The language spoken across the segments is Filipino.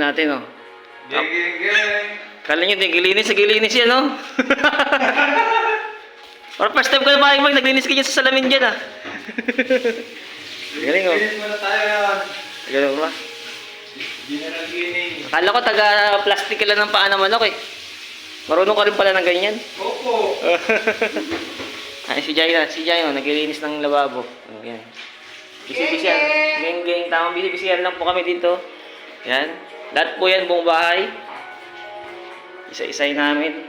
natin, oh. Kala nyo, gilinis sa gilinis yan, oh. Or first time ko na parang mag naglinis ka sa salamin dyan, ah. Galing, oh. Linis muna tayo yan. Galing ba? General cleaning. Akala ko taga-plastic ka lang ng paa ng manok, eh. Marunong ka rin pala ng ganyan. Opo. Ay, si Jai na, si Jai, oh, naglilinis ng lababo. Oh, yan. Bisi-bisihan. Geng, geng, tamang bisi-bisihan lang po kami dito. Yan. Lahat po yan, buong bahay. Isa-isay namin.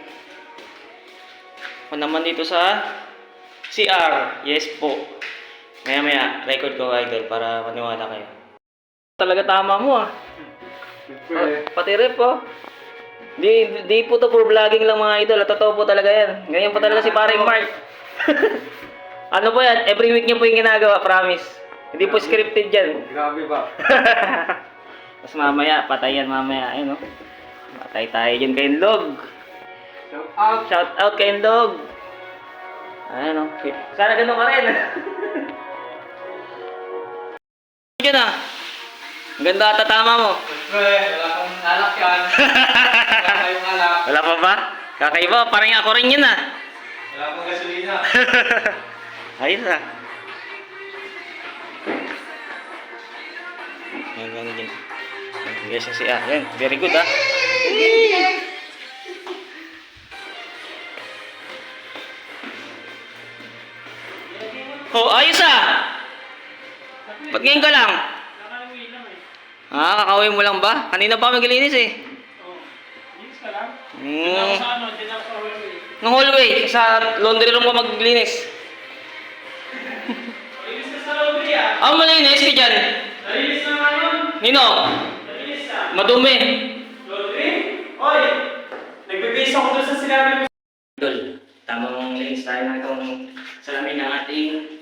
Ako naman dito sa CR. Yes po. Maya-maya, record ko, idol, para maniwala kayo. Talaga tama mo, ah. Siyempre. Oh, pati rep, oh. Di, di po to for vlogging lang mga idol. Totoo po talaga yan. Ganyan po talaga si paring Mark. ano po yan? Every week niya po yung ginagawa, promise. Hindi po scripted yan. Grabe ba? Tapos mamaya, patay yan mamaya. Ayun, oh. Patay tayo dyan kay Log. Shout out. Shout out kay Log. Ayun, oh. Sana ganun ka rin. Diyan ah. Ang ganda ata tama mo. Siyempre, wala kang alak yan. Wala pa ba? Kakaiba, parang ako rin yun ah. Wala kang gasolina. Ayos ah. Yan, ganun din. Yes, yes, ah. Yan, very good ah. Oh, ayos ah! Ba't ngayon ka lang? Ah, kakawin mo lang ba? Kanina pa kami gilinis eh. Hmm. Ng hallway, sa laundry room ko maglinis. Ah, malinis ka dyan. Nino? Madumi. Nagbibase ako doon sa sinabi mo. Idol, tamang linis tayo ng itong salamin ng ating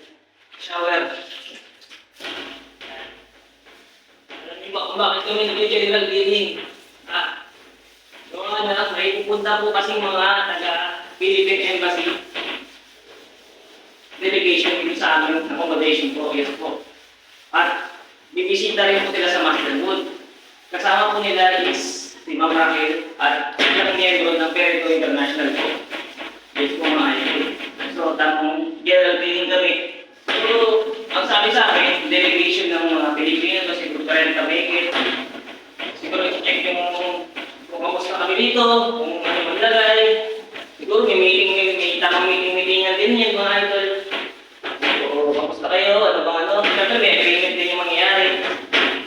shower. Alam niyo ba kung bakit kami nag-general cleaning? Pupunta po kasi mga taga Philippine Embassy delegation dito sa amin, accommodation po, yes po. At bibisita rin po sila sa Masterwood. Kasama po nila is si Ma'am Raquel at ilang miyembro ng Perito International po. Yes po mga idol. So, tamang general cleaning kami. So, ang sabi sa akin, delegation ng mga Pilipino kasi kung rin kami, siguro i-check yung kung kamusta kami dito, kung maglagay. Siguro may meeting, may, may tamang meeting-meetingan din yan mga idol. So, kamusta kayo? Ano bang ano? Siyempre may agreement din yung mangyayari.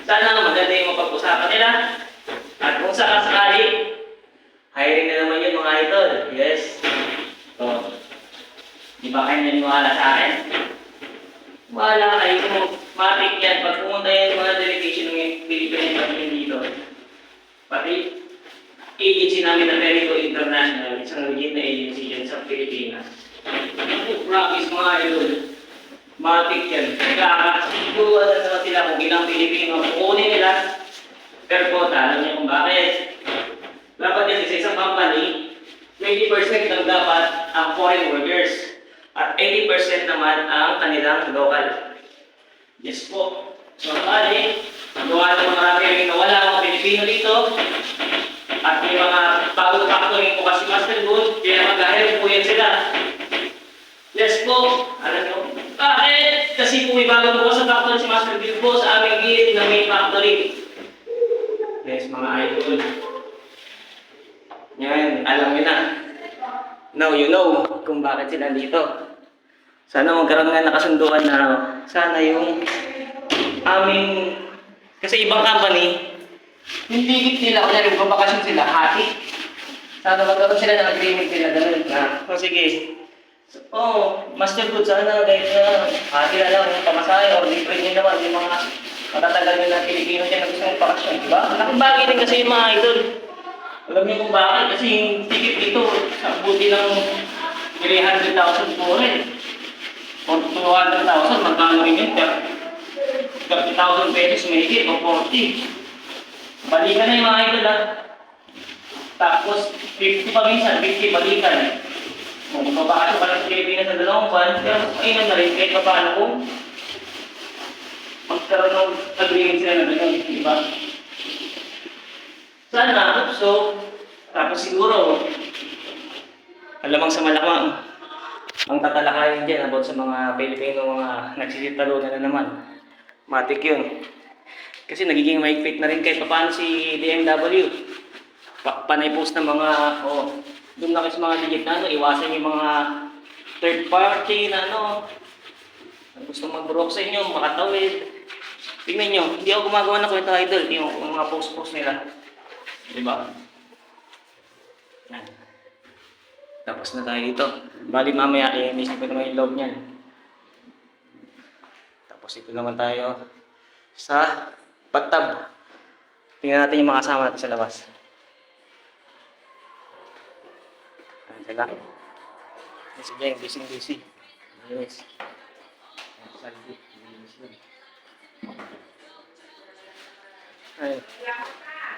Sana maganda yung mapag-usapan nila. At kung sakasakali, hiring na naman yun mga idol. Yes. So, di ba kayo naniwala sa akin? Wala kayo kung matik yan. Pag pumunta yan mga delegation ng Philippine Embassy dito, pati agency namin na Perico International, isang legit na agency yan sa Pilipinas. Ako, promise mga idol, matik yan. Kakasiguran na sila kung ilang Pilipino ang kukunin nila per quota. Alam niyo kung bakit? Dapat kasi sa isang company, 20% lang dapat ang foreign workers at 80% naman ang kanilang local. Yes po. So, bali, gawa ng marami na wala Pilipino dito, at may mga bagong factory po kasi Master Good, kaya mag-hire po yan sila. Yes po, alam nyo. Bakit? Kasi po may bagong bukas sa factory si Master Good po sa aming gilid na may factory. Yes, mga idol. Yan, alam nyo na. Now you know kung bakit sila dito. Sana magkaroon nga nakasunduan na sana yung aming kasi ibang company hindi nila kung yung babakasyon sila hati. Sana magkaroon sila ng agreement nila ganun na. O sige. So, oh, master good sana kahit na hati na lang yung pamasahe or libre nyo naman yung mga matatagal nyo na Pilipino dyan na gusto mong bakasyon, di ba? Malaking bagay din kasi yung mga idol. Alam niyo kung bakit? Kasi yung ticket dito, sa buti ng 300,000 po rin. Or 200,000, magkano rin yun? 30,000 pesos may higit o 40. Balikan na yung mga idol ha. Tapos 50 pa minsan, 50 balikan. Kung magpapasok ka sa Pilipinas sa dalawang buwan, pero mainam na rin kahit paano kung magkaroon ng agreement sila na gano'n, di ba? Sana, so, tapos siguro, alamang sa malamang, ang tatalakayin dyan about sa mga Pilipino mga nagsisitalunan na naman. Matik yun. Kasi nagiging mahigpit na rin kahit paano si BMW. Pa panay post ng mga, oh, doon kayo sa mga legit na ano, iwasan yung mga third party na ano, gusto mag-broke sa inyo, makatawid. Tingnan nyo, hindi ako gumagawa ng kwento idol, yung, mga post-post nila. Di ba? Yan. Tapos na tayo dito. Bali mamaya, eh, inisip ko naman yung loob niyan. Tapos ito naman tayo sa bathtub. Tingnan natin yung mga kasama natin sa labas. Ayan sila. Ayan si Jeng, busy busy. Yes. Ayan.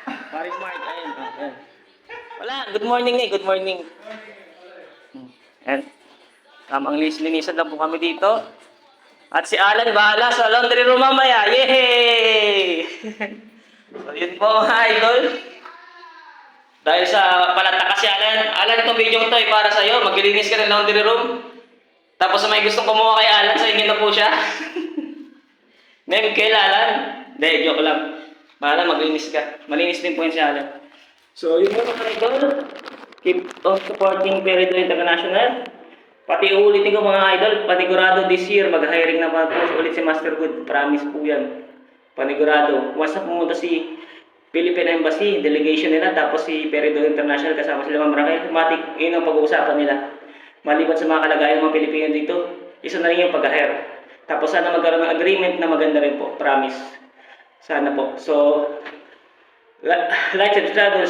Paring Mark, ayun. ah, Ayan. Wala, good morning eh, good morning. Hmm. Ayan. Tamang linisan lang po kami dito. At si Alan bahala sa laundry room mamaya. Yay! so yun po mga idol. Dahil sa palata si Alan, Alan itong video to ay para sa'yo. Maglilinis ka ng laundry room. Tapos may gustong kumuha kay Alan, sa inyo na po siya. Name kay Alan. Hindi, joke lang. Bahala, maglinis ka. Malinis din po yun si Alan. So, yun mga idol. Keep on supporting Perido International. Pati uulitin ko mga idol, panigurado this year, mag-hiring na pa po ulit si Master Good. Promise po yan. Panigurado. Once na pumunta si Philippine Embassy, delegation nila, tapos si Perido International kasama sila Ma'am Raquel, matik, yun ang pag-uusapan nila. Maliban sa mga kalagayan ng mga Pilipino dito, isa na rin yung pag-hire. Tapos sana magkaroon ng agreement na maganda rin po. Promise. Sana po. So, like and subscribe.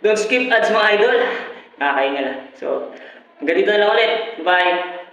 Don't skip ads mga idol. Nakakain lang. So, hanggang dito na lang ulit. Bye!